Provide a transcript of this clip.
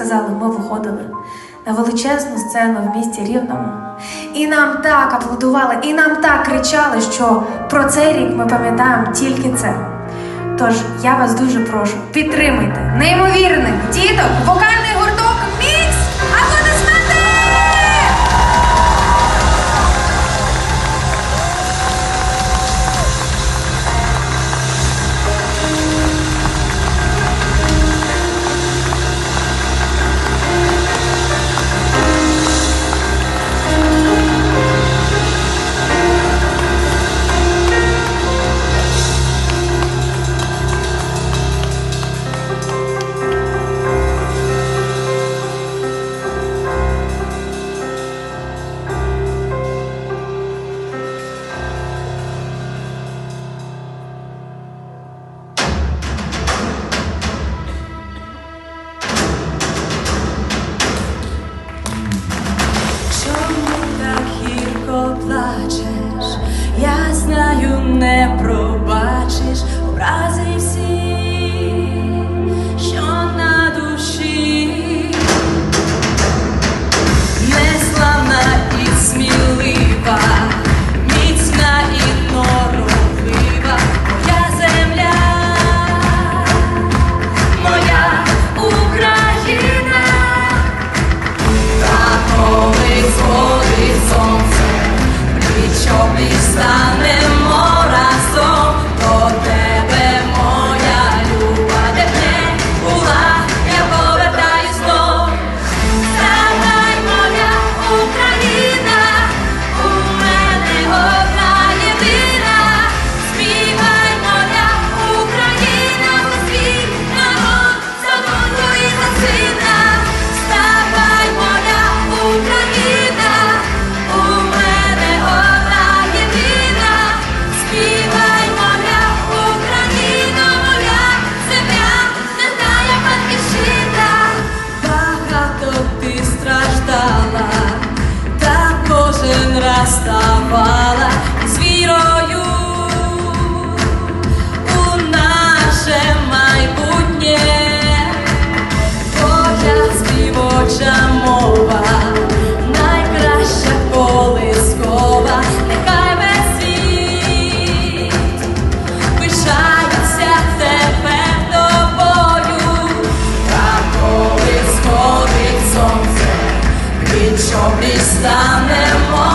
сказали, ми виходили на величезну сцену в місті Рівному. І нам так аплодували, і нам так кричали, що про цей рік ми пам'ятаємо тільки це. Тож я вас дуже прошу, підтримайте неймовірних діток, вокальних страждала, та кожен раз ставала. і станемо.